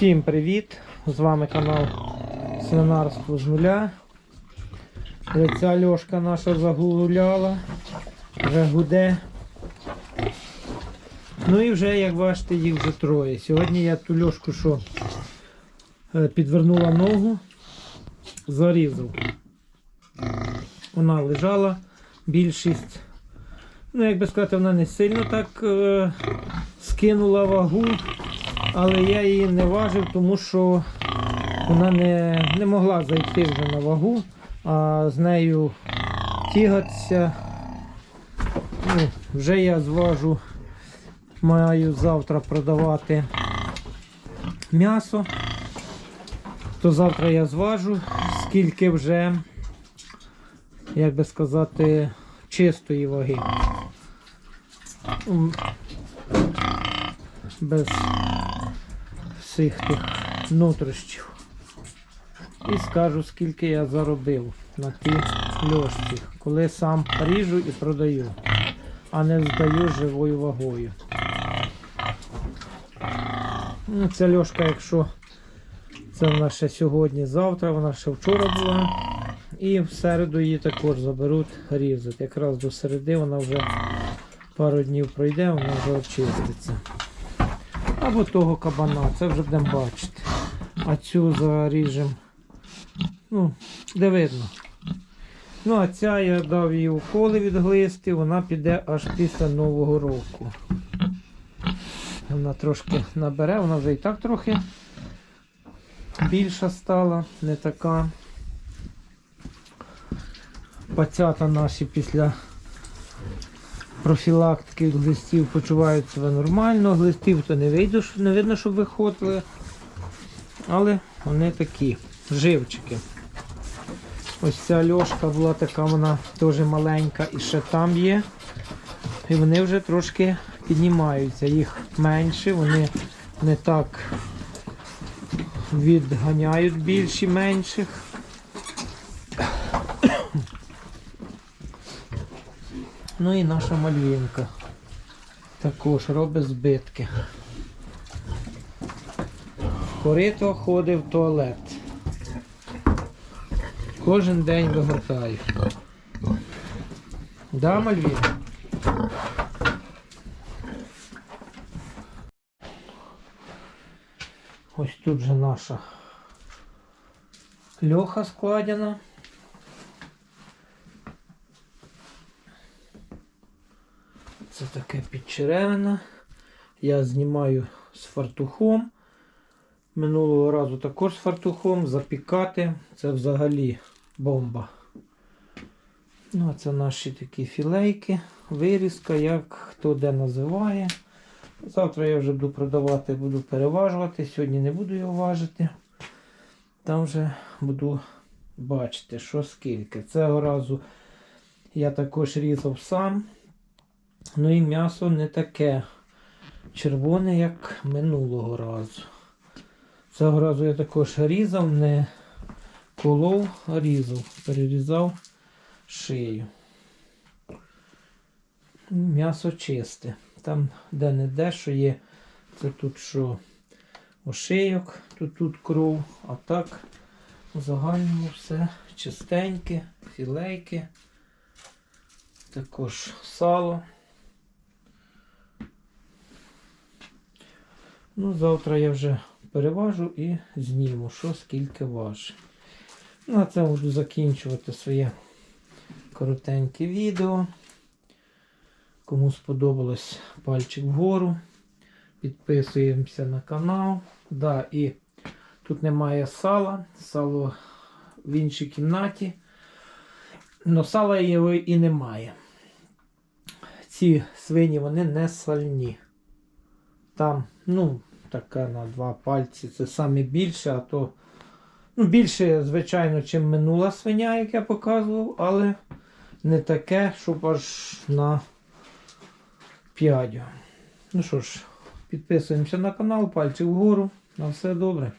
Всім привіт! З вами канал Свинарство з нуля. Ця льошка наша загуляла, вже гуде. Ну і вже, як бачите, їх вже троє. Сьогодні я ту льошку, що е, підвернула ногу, зарізав. Вона лежала, більшість. Ну, як би сказати, вона не сильно так е, скинула вагу, але я її не важив, тому що вона не, не могла зайти вже на вагу, а з нею тягатися. Ну, вже я зважу, маю завтра продавати м'ясо. То завтра я зважу, скільки вже, як би сказати, чистої ваги. Без всіх тих нутрощів. І скажу, скільки я заробив на тій льошці, коли сам ріжу і продаю, а не здаю живою вагою. Ну, Ця льошка, якщо це вона ще сьогодні, завтра, вона ще вчора була. І в середу її також заберуть різати. Якраз до середи вона вже пару днів пройде, вона вже очиститься. Або того кабана, це вже будемо бачити. А цю заріжемо. Ну, де видно. Ну, а ця я дав їй уколи від глисти, вона піде аж після Нового року. Вона трошки набере, вона вже і так трохи більша стала, не така. Пацята наші після профілактики глистів почувають себе нормально. Глистів то не видно, не видно, щоб виходили. Але вони такі живчики. Ось ця льошка була така, вона теж маленька і ще там є. І вони вже трошки піднімаються. Їх менше, вони не так відганяють більші менших. Ну і наша мальвінка. Також робить збитки. Корито ходить в туалет. Кожен день вигортаю. Да, Мальвін? Ось тут же наша льоха складена. Це таке підчеревина. Я знімаю з фартухом. Минулого разу також з фартухом. Запікати. Це взагалі бомба. Ну, а це наші такі філейки, вирізка, як хто де називає. Завтра я вже буду продавати, буду переважувати. Сьогодні не буду його важити. Там вже буду бачити, що скільки. Цього разу я також різав сам. Ну і м'ясо не таке червоне, як минулого разу. Цього разу я також різав, не колов, а різав, перерізав шию. М'ясо чисте. Там де не де, що є, це тут що ошийок, тут тут кров, а так в загальному все чистеньке, філейки, також сало. Ну, завтра я вже переважу і зніму, що скільки важить. На це буду закінчувати своє коротеньке відео. Кому сподобалось пальчик вгору. Підписуємося на канал. Да, і тут немає сала. Сало в іншій кімнаті. Но сала його і немає. Ці свині вони не сальні. Там, ну, така на два пальці. Це саме більше, а то ну, більше, звичайно, чим минула свиня, як я показував, але не таке, щоб аж на п'ядю. Ну що ж, підписуємося на канал, пальці вгору. На все добре.